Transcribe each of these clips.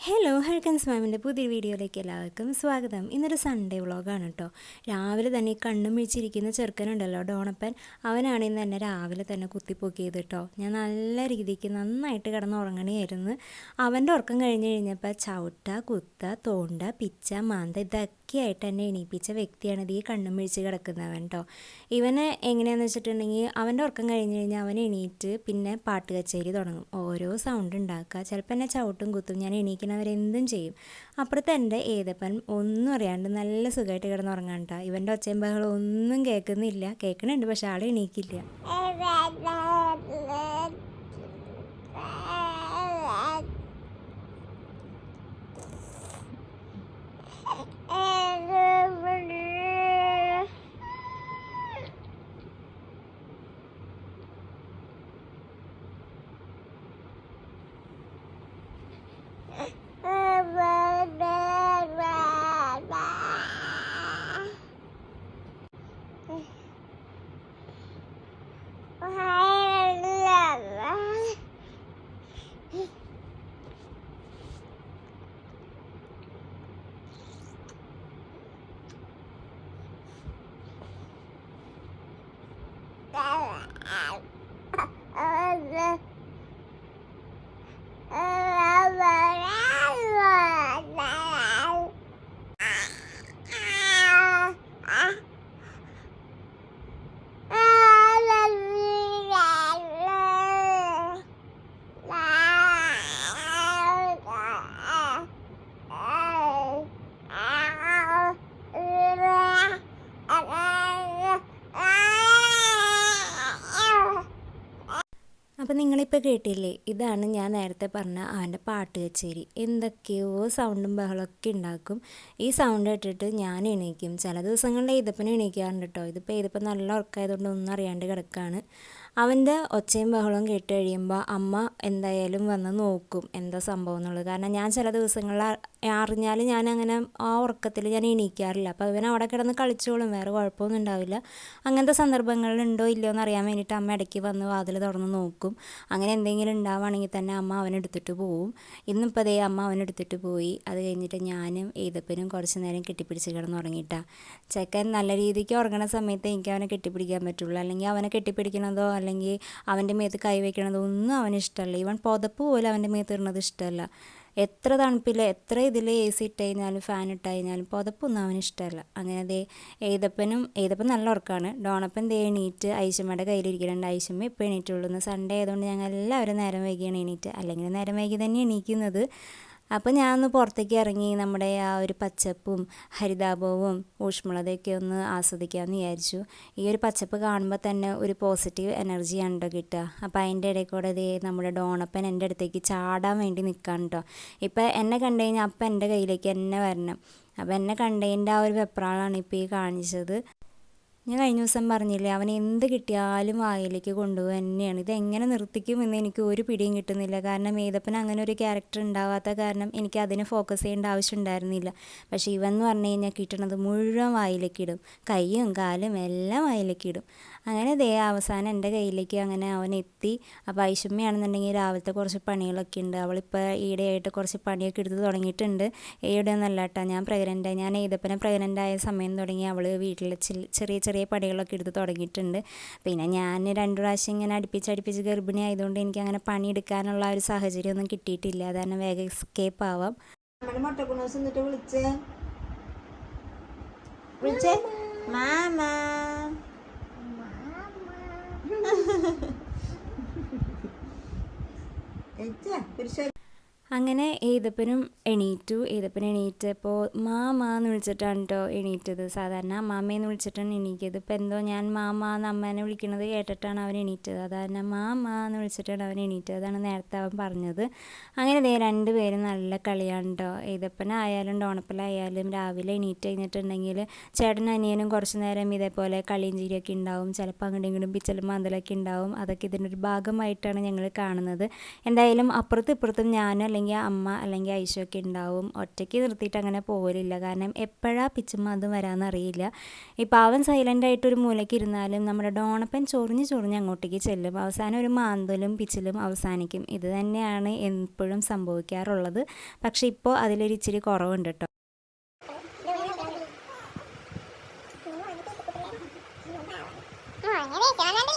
Hello ഹെൽക്കൻസ് മാമിന്റെ പുതിയ വീഡിയോയിലേക്ക് എല്ലാവർക്കും സ്വാഗതം. ഇന്നൊരു സൺഡേ വ്ളോഗാണ് കേട്ടോ രാവിലെ തന്നെ ഈ കണ്ണും വീഴ്ചിരിക്കുന്ന ചെറുക്കനുണ്ടല്ലോ ഡോണപ്പൻ. അവനാണ് ഇന്ന് എന്നെ രാവിലെ തന്നെ കുത്തിപ്പൊക്കിയത് കേട്ടോ ഞാൻ നല്ല രീതിക്ക് നന്നായിട്ട് കിടന്ന് ഉറങ്ങണയായിരുന്നു അവന്റെ ഉറക്കം കഴിഞ്ഞ് കഴിഞ്ഞപ്പോൾ ചവിട്ട കുത്ത തോണ്ട പിച്ച മാന്ത ഇതൊക്കെ ആയിട്ട് എന്നെ എണീപ്പിച്ച വ്യക്തിയാണ് ഇത് ഈ കണ്ണും മിഴിച്ച് കിടക്കുന്നവൻ കേട്ടോ ഇവന് എങ്ങനെയാണെന്ന് വെച്ചിട്ടുണ്ടെങ്കിൽ അവന്റെ ഉറക്കം കഴിഞ്ഞ് കഴിഞ്ഞാൽ അവൻ എണീറ്റ് പിന്നെ പാട്ട് കച്ചേരി തുടങ്ങും. ഓരോ സൗണ്ട് ഉണ്ടാക്കുക. ചിലപ്പോൾ എന്നെ ചവിട്ടും കുത്തും. ഞാൻ എണീക്കണവരെന്തും ചെയ്യും. അപ്പുറത്തെ എന്റെ ഏതപ്പൻ ഒന്നും അറിയാണ്ട് നല്ല സുഖമായിട്ട് കിടന്നുറങ്ങാൻ കേട്ടോ ഇവന്റെ ഒച്ചയും ബഹളം ഒന്നും കേൾക്കുന്നില്ല. കേൾക്കണുണ്ട് പക്ഷെ ആൾ എണീക്കില്ല. അപ്പം നിങ്ങളിപ്പോൾ കേട്ടില്ലേ? ഇതാണ് ഞാൻ നേരത്തെ പറഞ്ഞ അവന്റെ പാട്ട് കച്ചേരി. എന്തൊക്കെയോ സൗണ്ടും ബഹളമൊക്കെ ഉണ്ടാക്കും. ഈ സൗണ്ട് ഇട്ടിട്ട് ഞാൻ എണീക്കും. ചില ദിവസങ്ങളിൽ ഇതിപ്പം എണീക്കാറുണ്ട് കേട്ടോ. ഇതിപ്പോൾ ഈതപ്പം നല്ല ഉറക്കമായതുകൊണ്ട് ഒന്നും അറിയാണ്ട് കിടക്കുകയാണ് അവന്റെ ഒച്ചയും ബഹളവും കേട്ട് കഴിയുമ്പോൾ അമ്മ എന്തായാലും വന്ന് നോക്കും എന്താ സംഭവം എന്നുള്ളത്. കാരണം ഞാൻ ചില ദിവസങ്ങളിൽ അറിഞ്ഞാൽ ഞാൻ അങ്ങനെ ആ ഉറക്കത്തിൽ ഞാൻ എണീക്കാറില്ല. അപ്പോൾ ഇവൻ അവിടെ കിടന്ന് കളിച്ചോളും വേറെ കുഴപ്പമൊന്നും ഉണ്ടാവില്ല. അങ്ങനത്തെ സന്ദർഭങ്ങളിലുണ്ടോ ഇല്ലയോ എന്ന് അറിയാൻ വേണ്ടിയിട്ട് അമ്മ ഇടയ്ക്ക് വന്ന് വാതിൽ തുറന്ന് നോക്കും. അങ്ങനെ എന്തെങ്കിലും ഉണ്ടാവുകയാണെങ്കിൽ തന്നെ അമ്മ അവനെടുത്തിട്ട് പോവും. ഇന്നിപ്പോൾ അതേ അമ്മ അവനെടുത്തിട്ട് പോയി. അത് കഴിഞ്ഞിട്ട് ഞാനും ഏതപ്പനും കുറച്ച് നേരം കെട്ടിപ്പിടിച്ച് കിടന്ന് ഉറങ്ങിയിട്ടാണ് ചെക്കൻ നല്ല രീതിക്ക് ഉറങ്ങണ സമയത്ത് എനിക്ക് അവനെ കെട്ടിപ്പിടിക്കാൻ പറ്റുള്ളൂ. അല്ലെങ്കിൽ അവനെ കെട്ടിപ്പിടിക്കണതോ അല്ലെങ്കിൽ അവന്റെ മേത്ത് കൈവയ്ക്കണത് ഒന്നും അവന് ഇഷ്ടമല്ല. ഈവൻ പുതപ്പ് പോലും അവന്റെ മേത്ത് ഇടുന്നത് ഇഷ്ടമല്ല. എത്ര തണുപ്പിൽ എത്ര ഇതിൽ എ സി ഇട്ട് കഴിഞ്ഞാലും ഫാൻ ഇട്ട് കഴിഞ്ഞാലും പുതപ്പൊന്നും അവന് ഇഷ്ടമല്ല. അങ്ങനെ ദേ ഏതപ്പനും ഏതപ്പൻ നല്ല ഉറക്കമാണ് ഡോണപ്പൻ ദേ എണീറ്റ് ഐശമ്മയുടെ കയ്യിലിരിക്കുന്നുണ്ട് ഐശമ്മ ഇപ്പോൾ എണീറ്റുള്ളൂ. സൺഡേ ആയതുകൊണ്ട് ഞങ്ങൾ എല്ലാവരും നേരം വൈകിയാണ് എണീറ്റ്. അല്ലെങ്കിൽ നേരം വൈകി തന്നെ എണീക്കുന്നത്. അപ്പോൾ ഞാൻ ഒന്ന് പുറത്തേക്ക് ഇറങ്ങി നമ്മുടെ ആ ഒരു പച്ചപ്പും ഹരിതാപവും ഊഷ്മളതയൊക്കെ ഒന്ന് ആസ്വദിക്കാമെന്ന് വിചാരിച്ചു. ഈ ഒരു പച്ചപ്പ് കാണുമ്പോൾ തന്നെ ഒരു പോസിറ്റീവ് എനർജിയാണ് കേട്ടോ കിട്ടുക. അപ്പോൾ അതിന്റെ ഇടയിൽ കൂടെ ദേ നമ്മുടെ ഡോണപ്പൻ എന്റെ അടുത്തേക്ക് ചാടാൻ വേണ്ടി നിൽക്കാൻ കേട്ടോ ഇപ്പോൾ എന്നെ കണ്ടു കഴിഞ്ഞാൽ അപ്പം എന്റെ കയ്യിലേക്ക് എന്നെ വരണം. അപ്പോൾ എന്നെ കണ്ടതിന്റെ ആ ഒരു വെപ്രാളാണ് ഇപ്പോൾ ഈ കാണിച്ചത്. ഞാൻ കഴിഞ്ഞ ദിവസം പറഞ്ഞില്ലേ അവൻ എന്ത് കിട്ടിയാലും വായിലേക്ക് കൊണ്ടുപോകുക തന്നെയാണ്. ഇതെങ്ങനെ നിർത്തിക്കുമെന്ന് എനിക്ക് ഒരു പിടിയും കിട്ടുന്നില്ല. കാരണം ഏതപ്പന് അങ്ങനെ ഒരു ക്യാരക്ടർ ഉണ്ടാവാത്ത കാരണം എനിക്ക് അതിനെ ഫോക്കസ് ചെയ്യേണ്ട ആവശ്യം ഉണ്ടായിരുന്നില്ല. പക്ഷേ ഇവൻ എന്ന് പറഞ്ഞു കഴിഞ്ഞാൽ കിട്ടണത് മുഴുവൻ വായിലേക്ക് ഇടും. കൈയും കാലും എല്ലാം വായിലേക്ക് ഇടും. അങ്ങനെ ദേ അവസാനം എന്റെ കയ്യിലേക്ക് അങ്ങനെ അവൻ എത്തി. അപ്പോൾ ഐഷമ്മയാണെന്നുണ്ടെങ്കിൽ രാവിലത്തെ കുറച്ച് പണികളൊക്കെ ഉണ്ട്. അവളിപ്പോൾ ഈടെയായിട്ട് കുറച്ച് പണിയൊക്കെ എടുത്ത് തുടങ്ങിയിട്ടുണ്ട്. ഈടെ ഒന്നല്ല കേട്ടോ ഞാൻ പ്രഗ്നന്റ് ഞാൻ ഏതപ്പനെ പ്രഗ്നന്റ് ആയ സമയം തുടങ്ങി അവൾ വീട്ടിൽ ചെറിയ ചെറിയ പണികളൊക്കെ എടുത്ത് തുടങ്ങിയിട്ടുണ്ട്. പിന്നെ ഞാൻ രണ്ട് പ്രാവശ്യം ഇങ്ങനെ അടുപ്പിച്ച് അടുപ്പിച്ച് ഗർഭിണി ആയതുകൊണ്ട് എനിക്ക് അങ്ങനെ പണിയെടുക്കാനുള്ള ഒരു സാഹചര്യം ഒന്നും കിട്ടിയിട്ടില്ല. അത് കാരണം വേഗം എസ്കേപ്പ് ആവാം. വിളിച്ചേ. വിളിച്ചേ. മാമ. പുരുഷ അങ്ങനെ ഏതപ്പനും എണീറ്റു. ഏതപ്പൻ എണീറ്റപ്പോൾ മാമ എന്ന് വിളിച്ചിട്ടാണ് കേട്ടോ എണീറ്റത്. സാധാരണ മാമയെന്ന് വിളിച്ചിട്ടാണ് എണീക്കിയത്. ഇപ്പം എന്തോ ഞാൻ മാമ എന്ന് അമ്മേനെ വിളിക്കുന്നത് കേട്ടിട്ടാണ് അവൻ എണീറ്റത്. അതാണ് മാമ എന്ന് വിളിച്ചിട്ടാണ് അവൻ എണീറ്റത്. അതാണ് നേരത്തെ അവൻ പറഞ്ഞത്. അങ്ങനെ ദേ രണ്ട് പേരും നല്ല കളിയാണ് കേട്ടോ ഏതപ്പനായാലും ഡോണപ്പലായാലും രാവിലെ എണീറ്റ് കഴിഞ്ഞിട്ടുണ്ടെങ്കിൽ ചേട്ടൻ അനിയനും കുറച്ച് നേരം ഇതേപോലെ കളിയും ചിരിയൊക്കെ ഉണ്ടാവും. ചിലപ്പോൾ അങ്ങോട്ടും ഇങ്ങോട്ടും പിച്ചലും മാന്തലൊക്കെ ഉണ്ടാവും. അതൊക്കെ ഇതിന്റെ ഒരു ഭാഗമായിട്ടാണ് ഞങ്ങൾ കാണുന്നത്. എന്തായാലും അപ്പുറത്തും ഇപ്പുറത്തും ഞാനും അല്ലെങ്കിൽ അമ്മ അല്ലെങ്കിൽ ഐശൊക്കെ ഉണ്ടാവും ഒറ്റയ്ക്ക് നിർത്തിയിട്ട് അങ്ങനെ പോകലില്ല കാരണം എപ്പോഴാ പിച്ചുമ്മ അത് വരാമെന്നറിയില്ല ഇപ്പം അവൻ സൈലന്റ് ആയിട്ട് ഒരു മൂലയ്ക്ക് ഇരുന്നാലും നമ്മുടെ ഡോണപ്പൻ ചൊറിഞ്ഞ് ചൊറിഞ്ഞ് അങ്ങോട്ടേക്ക് ചെല്ലും. അവസാനം ഒരു മാന്തലും പിച്ചിലും അവസാനിക്കും. ഇത് തന്നെയാണ് എപ്പോഴും സംഭവിക്കാറുള്ളത്. പക്ഷെ ഇപ്പോൾ അതിലൊരു ഇച്ചിരി കുറവുണ്ട് കേട്ടോ. അങ്ങനെ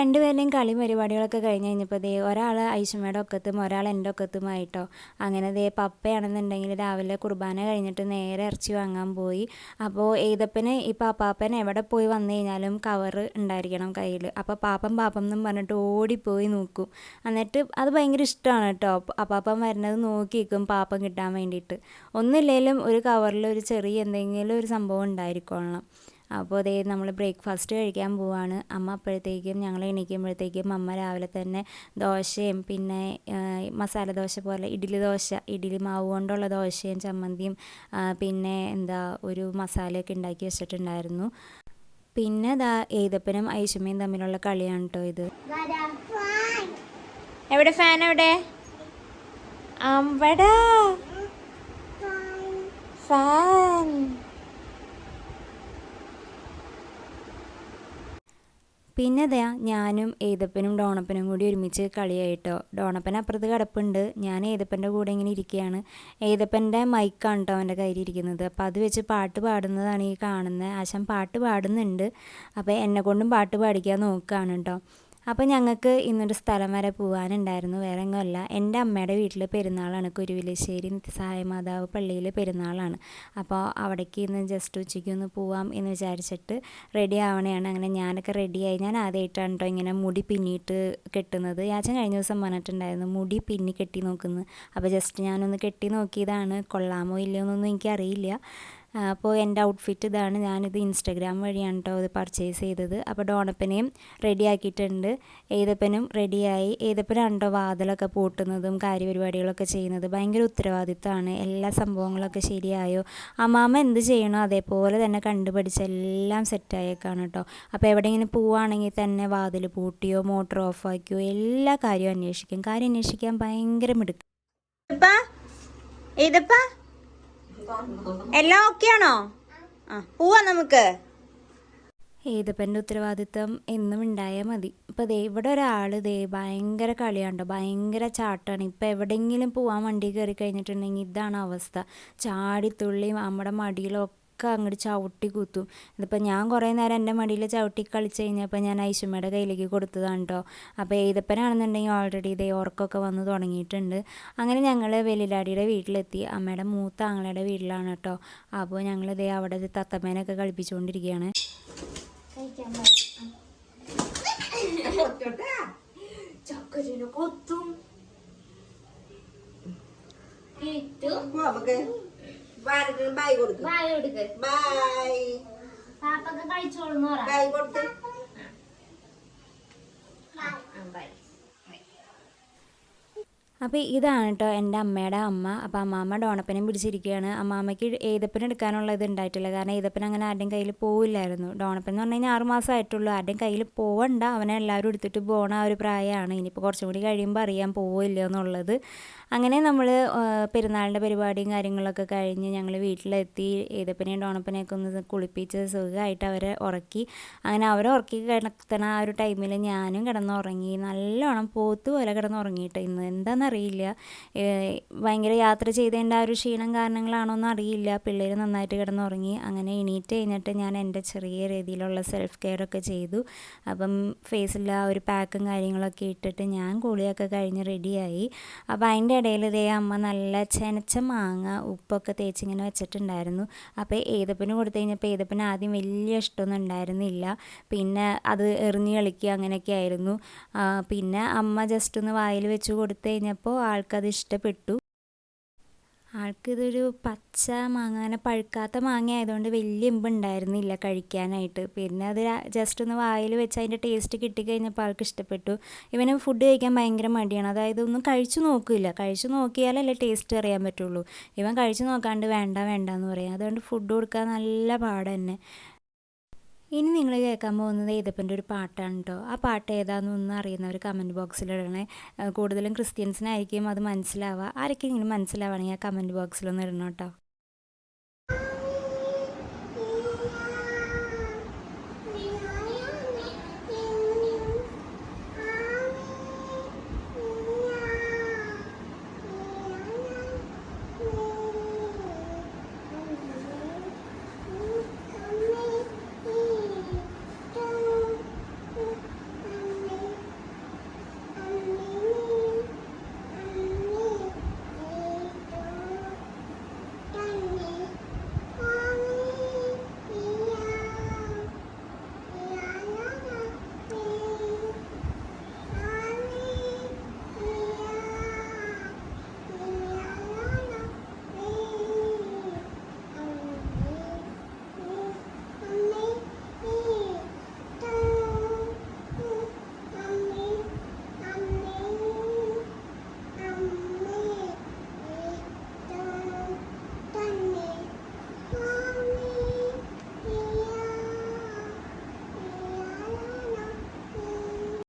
രണ്ടുപേരുടെയും കളി പരിപാടികളൊക്കെ കഴിഞ്ഞ് കഴിഞ്ഞപ്പോൾ ദേ ഒരാൾ ഐശുമ്മയുടെ ഒക്കത്തും ഒരാൾ എന്റെ ഒക്കത്തുമായിട്ടോ. അങ്ങനെ ദേ പപ്പയാണെന്നുണ്ടെങ്കിൽ രാവിലെ കുർബാന കഴിഞ്ഞിട്ട് നേരെ ഇറച്ചി വാങ്ങാൻ പോയി. അപ്പോൾ ഏതപ്പന് ഈ പാപ്പാപ്പൻ എവിടെ പോയി വന്നു കഴിഞ്ഞാലും കവർ ഉണ്ടായിരിക്കണം കയ്യിൽ അപ്പോൾ പാപ്പം പാപ്പം എന്നും പറഞ്ഞിട്ട് ഓടിപ്പോയി നോക്കും. എന്നിട്ട് അത് ഭയങ്കര ഇഷ്ടമാണ് കേട്ടോ. അപ്പാപ്പൻ വരുന്നത് നോക്കി നിൽക്കും പാപ്പം കിട്ടാൻ വേണ്ടിയിട്ട്. ഒന്നുമില്ലെങ്കിലും ഒരു കവറിൽ ഒരു ചെറിയ എന്തെങ്കിലും ഒരു സംഭവം ഉണ്ടായിരിക്കണം. അപ്പോൾ അതേ നമ്മൾ ബ്രേക്ക്ഫാസ്റ്റ് കഴിക്കാൻ പോവാണ്. അമ്മ അപ്പോഴത്തേക്കും ഞങ്ങൾ എണീക്കുമ്പോഴത്തേക്കും അമ്മ രാവിലെ തന്നെ ദോശയും പിന്നെ മസാല ദോശ പോലെ ഇഡ്ഡലി ദോശ ഇഡ്ഡലി മാവ് കൊണ്ടുള്ള ദോശയും ചമ്മന്തിയും പിന്നെ എന്താ ഒരു മസാലയൊക്കെ ഉണ്ടാക്കി വെച്ചിട്ടുണ്ടായിരുന്നു. പിന്നെ ദാ ഏതപ്പനും ഐശുമ്മയും തമ്മിലുള്ള കളിയാണ് കേട്ടോ ഇത്. എവിടെ ഫാൻ എവിടെ അവിടെ. ഫാൻ. പിന്നെ ദാ ഞാനും ഏതപ്പനും ഡോണപ്പനും കൂടി ഒരുമിച്ച് കളിയായിട്ടോ. ഡോണപ്പൻ അപ്പുറത്ത് കിടപ്പുണ്ട്. ഞാൻ ഏതപ്പന്റെ കൂടെ ഇങ്ങനെ ഇരിക്കുകയാണ്. ഏതപ്പന്റെ മൈക്കാണ് കേട്ടോ അവന്റെ കയ്യിലിരിക്കുന്നത് അപ്പോൾ അത് വെച്ച് പാട്ട് പാടുന്നതാണ് ഈ കാണുന്നത് ആശാൻ പാട്ട് പാടുന്നുണ്ട്. അപ്പോൾ എന്നെ കൊണ്ടും പാട്ട് പാടിക്കാൻ നോക്കുകയാണ് കേട്ടോ അപ്പോൾ ഞങ്ങൾക്ക് ഇന്നൊരു സ്ഥലം വരെ പോകാനുണ്ടായിരുന്നു വേറെ എങ്ങുമല്ല എന്റെ അമ്മയുടെ വീട്ടിൽ പെരുന്നാളാണ്. കുരുവിലശ്ശേരി നിത്യസഹായ മാതാവ് പള്ളിയിൽ പെരുന്നാളാണ്. അപ്പോൾ അവിടേക്ക് ഇന്ന് ജസ്റ്റ് ഉച്ചയ്ക്ക് ഒന്ന് പോവാം എന്ന് വിചാരിച്ചിട്ട് റെഡി ആവണയാണ്. അങ്ങനെ ഞാനൊക്കെ റെഡിയായി ഞാൻ ആദ്യമായിട്ടാണ് കേട്ടോ ഇങ്ങനെ മുടി പിന്നിയിട്ട് കെട്ടുന്നത്. യാച്ചൻ കഴിഞ്ഞ ദിവസം പറഞ്ഞിട്ടുണ്ടായിരുന്നു മുടി പിന്നി കെട്ടി നോക്കുന്നത് അപ്പോൾ ജസ്റ്റ് ഞാനൊന്ന് കെട്ടി നോക്കിയതാണ്. കൊള്ളാമോ ഇല്ലയോ എന്നൊന്നും എനിക്കറിയില്ല. അപ്പോൾ എന്റെ ഔട്ട്ഫിറ്റ് ഇതാണ്. ഞാനിത് ഇൻസ്റ്റഗ്രാം വഴിയാണ് കേട്ടോ ഇത് പർച്ചേസ് ചെയ്തത്. അപ്പോൾ ഡോണപ്പനെയും റെഡി ആക്കിയിട്ടുണ്ട്. ഏതപ്പനും റെഡിയായി ഏതപ്പനാണ് കേട്ടോ വാതിലൊക്കെ പൂട്ടുന്നതും കാര്യപരിപാടികളൊക്കെ ചെയ്യുന്നത് ഭയങ്കര ഉത്തരവാദിത്തമാണ് എല്ലാ സംഭവങ്ങളൊക്കെ ശരിയായോ? അമ്മാമ്മ എന്ത് ചെയ്യണോ അതേപോലെ തന്നെ കണ്ടുപഠിച്ച് എല്ലാം സെറ്റായേക്കാണ് കേട്ടോ അപ്പോൾ എവിടെയെങ്കിലും പോവുകയാണെങ്കിൽ തന്നെ വാതിൽ പൂട്ടിയോ മോട്ടർ ഓഫാക്കിയോ എല്ലാ കാര്യവും അന്വേഷിക്കും. കാര്യം അന്വേഷിക്കാൻ ഭയങ്കര മിടുക്കും. ഇതിപ്പ? എല്ലാം ഓക്കെ ആണോ ആ പോവാ നമുക്ക്. ഏതപ്പന്റെ ഉത്തരവാദിത്തം എന്നും ഉണ്ടായാൽ മതി. ഇപ്പോൾ ദേ ഇവിടെ ഒരാൾ ദേ ഭയങ്കര കളിയാണ്ടോ? ഭയങ്കര ചാട്ടാണ്. ഇപ്പോൾ എവിടെയെങ്കിലും പോവാൻ വണ്ടി കയറി കഴിഞ്ഞിട്ടുണ്ടെങ്കിൽ ഇതാണ് അവസ്ഥ. ചാടിത്തുള്ളി നമ്മുടെ മടിയിലൊക്കെ അങ്ങോട്ട് ചവിട്ടി കുത്തും. ഇതിപ്പോൾ ഞാൻ കുറേ നേരം എന്റെ മടിയിൽ ചവിട്ടി കളിച്ച് കഴിഞ്ഞപ്പോൾ ഞാൻ ഐശുമ്മയുടെ കയ്യിലേക്ക് കൊടുത്തതാണ് കേട്ടോ അപ്പോൾ ഏതപ്പനാണെന്നുണ്ടെങ്കിൽ ഓൾറെഡി ഇതേ ഉറക്കമൊക്കെ വന്ന് തുടങ്ങിയിട്ടുണ്ട്. അങ്ങനെ ഞങ്ങൾ വെലിലാടിയുടെ വീട്ടിലെത്തി. അമ്മയുടെ മൂത്ത ആങ്ങളുടെ വീട്ടിലാണ് കേട്ടോ അപ്പോൾ ഞങ്ങൾ ഇതേ അവിടെ തത്തമ്മേനൊക്കെ കളിപ്പിച്ചുകൊണ്ടിരിക്കുകയാണ് പോ നമുക്ക് ഭാരതിന് ബായ് കൊടുക്കും. ബായ് പാപ്പൊക്കെ കഴിച്ചോളൂ ബായ് കൊടുത്ത് അപ്പോൾ ഇതാണ് കേട്ടോ എന്റെ അമ്മയുടെ അമ്മ. അപ്പോൾ അമ്മാമ്മ ഡോണപ്പനും പിടിച്ചിരിക്കുകയാണ്. അമ്മാമ്മയ്ക്ക് ഏതപ്പൻ എടുക്കാനുള്ള ഇത് ഉണ്ടായിട്ടില്ല. കാരണം ഏതപ്പൻ അങ്ങനെ ആരുടെയും കയ്യിൽ പോവില്ലായിരുന്നു. ഡോണപ്പൻ എന്ന് പറഞ്ഞു കഴിഞ്ഞാൽ ആറ് മാസം ആയിട്ടുള്ളൂ. ആരുടെയും കയ്യിൽ പോവണ്ട. അവനെ എല്ലാവരും എടുത്തിട്ട് പോകണ ആ ഒരു പ്രായമാണ്. ഇനിയിപ്പോൾ കുറച്ചും കൂടി കഴിയുമ്പോൾ അറിയാൻ പോവില്ല എന്നുള്ളത്. അങ്ങനെ നമ്മൾ പെരുന്നാളിന്റെ പരിപാടിയും കാര്യങ്ങളൊക്കെ കഴിഞ്ഞ് ഞങ്ങൾ വീട്ടിലെത്തി ഏതപ്പനെയും ഡോണപ്പനെയൊക്കെ ഒന്ന് കുളിപ്പിച്ച് സുഖമായിട്ട് അവരെ ഉറക്കി. അങ്ങനെ അവരെ ഉറക്കി കിടത്തണ ആ ഒരു ടൈമിൽ ഞാനും കിടന്നുറങ്ങി. നല്ലോണം പോത്ത് പോലെ കിടന്നുറങ്ങിയിട്ട്. ഇന്ന് എന്താണെന്നറിയില്ല ഭയങ്കര യാത്ര ചെയ്തതിന്റെ ആ ഒരു ക്ഷീണം കാരണങ്ങളാണോ എന്ന് അറിയില്ല പിള്ളേർ നന്നായിട്ട് കിടന്നുറങ്ങി. അങ്ങനെ എണീറ്റ് കഴിഞ്ഞിട്ട് ഞാൻ എന്റെ ചെറിയ രീതിയിലുള്ള സെൽഫ് കെയർ ഒക്കെ ചെയ്തു. അപ്പം ഫേസിൽ ആ ഒരു പാക്കും കാര്യങ്ങളൊക്കെ ഇട്ടിട്ട് ഞാൻ കുളിയൊക്കെ കഴിഞ്ഞ് റെഡിയായി അപ്പോൾ അതിന്റെ ഇടയിൽ ഇതേ അമ്മ നല്ല ചെനച്ച മാങ്ങ ഉപ്പൊക്കെ തേച്ചിങ്ങനെ വെച്ചിട്ടുണ്ടായിരുന്നു. അപ്പോൾ ഏതപ്പന് കൊടുത്തു കഴിഞ്ഞപ്പോൾ ഏതപ്പന് ആദ്യം വലിയ ഇഷ്ടമൊന്നും ഉണ്ടായിരുന്നില്ല. പിന്നെ അത് എറിഞ്ഞു കളിക്കുക അങ്ങനെയൊക്കെ ആയിരുന്നു. പിന്നെ അമ്മ ജസ്റ്റ് ഒന്ന് വായിൽ വെച്ച് കൊടുത്തു കഴിഞ്ഞപ്പോൾ ആൾക്കത് ഇഷ്ടപ്പെട്ടു. ആൾക്കിതൊരു പച്ച മാങ്ങ അങ്ങനെ പഴുക്കാത്ത മാങ്ങ ആയതുകൊണ്ട് വലിയ ഇമ്പ് ഉണ്ടായിരുന്നില്ല കഴിക്കാനായിട്ട്. പിന്നെ അത് ജസ്റ്റ് ഒന്ന് വായിൽ വെച്ച് അതിന്റെ ടേസ്റ്റ് കിട്ടിക്കഴിഞ്ഞപ്പോൾ ആൾക്ക് ഇഷ്ടപ്പെട്ടു. ഇവന് ഫുഡ് കഴിക്കാൻ ഭയങ്കര മടിയാണ്. അതായത് ഒന്നും കഴിച്ചു നോക്കില്ല കഴിച്ചു നോക്കിയാലല്ലേ ടേസ്റ്റ് അറിയാൻ പറ്റുള്ളൂ. ഇവൻ കഴിച്ചു നോക്കാണ്ട് വേണ്ട വേണ്ട എന്ന് പറയും. അതുകൊണ്ട് ഫുഡ് കൊടുക്കാൻ നല്ല പാട് തന്നെ. ഇനി നിങ്ങൾ കേൾക്കാൻ പോകുന്നത് ഏതപ്പന്റെ ഒരു പാട്ടാണ് കേട്ടോ ആ പാട്ട് ഏതാണെന്നൊന്നും അറിയുന്നവർ കമന്റ് ഏഹ് കൂടുതലും ക്രിസ്ത്യൻസിനായിരിക്കും അത് മനസ്സിലാവുക. ആരൊക്കെ ഇങ്ങനെ മനസ്സിലാവുകയാണെങ്കിൽ ആ കമന്റ് ബോക്സിലൊന്ന് ഇടണം കേട്ടോ